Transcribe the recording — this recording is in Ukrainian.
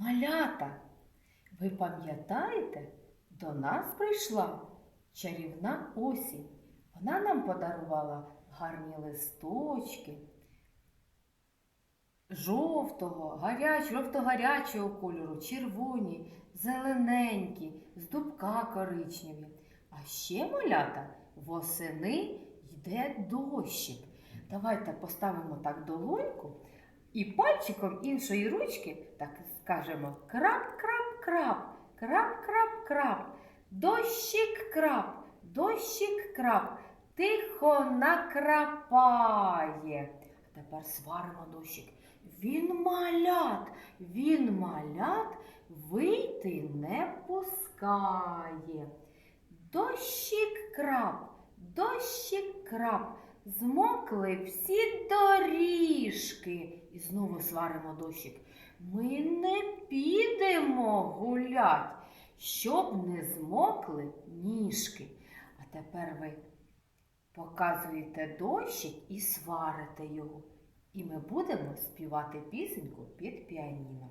Малята, ви пам'ятаєте, до нас прийшла чарівна осінь. Вона нам подарувала гарні листочки, жовтого, гаряч, жовто-гарячого кольору, червоні, зелененькі, з дубка коричневі. А ще малята восени йде дощик. Давайте поставимо так долоньку і пальчиком іншої ручки так скажемо крап-крап-крап, крап-крап-крап, дощик крап, дощик крап, тихо накрапає. А тепер сваримо дощик. Він малят, він малят вийти не пускає. Дощик крап, дощик крап, змокли всі доріжки. І знову сваримо дощик. Ми не підемо гулять, щоб не змокли ніжки. А тепер ви показуєте дощик і сварите його. І ми будемо співати пісеньку під піаніно.